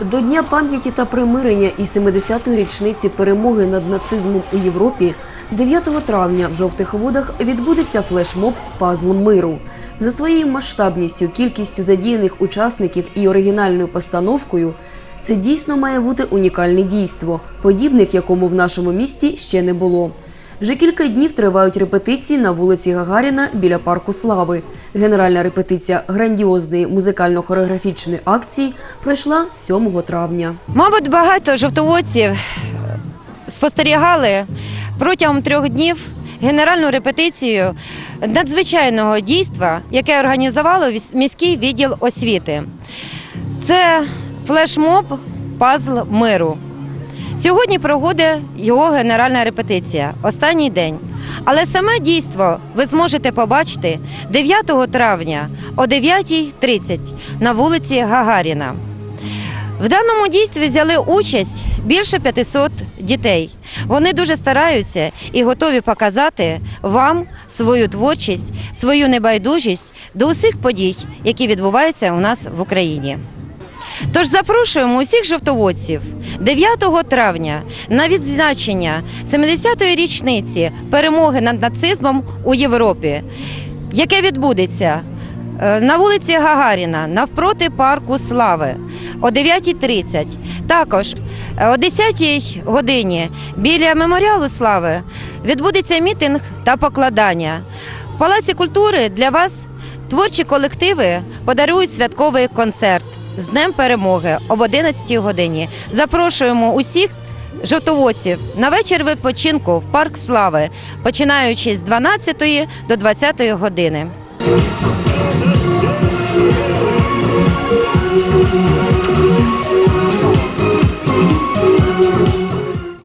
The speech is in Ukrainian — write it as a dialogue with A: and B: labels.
A: До Дня пам'яті та примирення і 70-ї річниці перемоги над нацизмом у Європі 9 травня в жовтих водах відбудеться флешмоб Пазл миру. За своєю масштабністю, кількістю задіяних учасників і оригінальною постановкою це дійсно має бути унікальне дійство, подібних якому в нашому місті ще не було. Вже кілька днів тривають репетиції на вулиці Гагаріна біля парку Слави. Генеральна репетиція грандіозної музикально-хореографічної акції пройшла 7 травня.
B: Мабуть, багато жовтоводців спостерігали протягом трьох днів генеральну репетицію надзвичайного дійства, яке організувало міський відділ освіти. Це флешмоб Пазл миру. Сьогодні проходить його генеральна репетиція, останній день. Але саме дійство ви зможете побачити 9 травня о 9.30 на вулиці Гагаріна. В даному дійстві взяли участь більше 500 дітей. Вони дуже стараються і готові показати вам свою творчість, свою небайдужість до усіх подій, які відбуваються у нас в Україні. Тож запрошуємо усіх жовтоводців 9 травня на відзначення 70-ї річниці перемоги над нацизмом у Європі, яке відбудеться е, на вулиці Гагаріна навпроти парку Слави о 9.30. Також е, о 10-й годині біля меморіалу Слави відбудеться мітинг та покладання. В Палаці культури для вас творчі колективи подарують святковий концерт з Днем перемоги об 11 годині. Запрошуємо усіх жовтоводців на вечір відпочинку в парк Слави, починаючи з 12 до 20 години.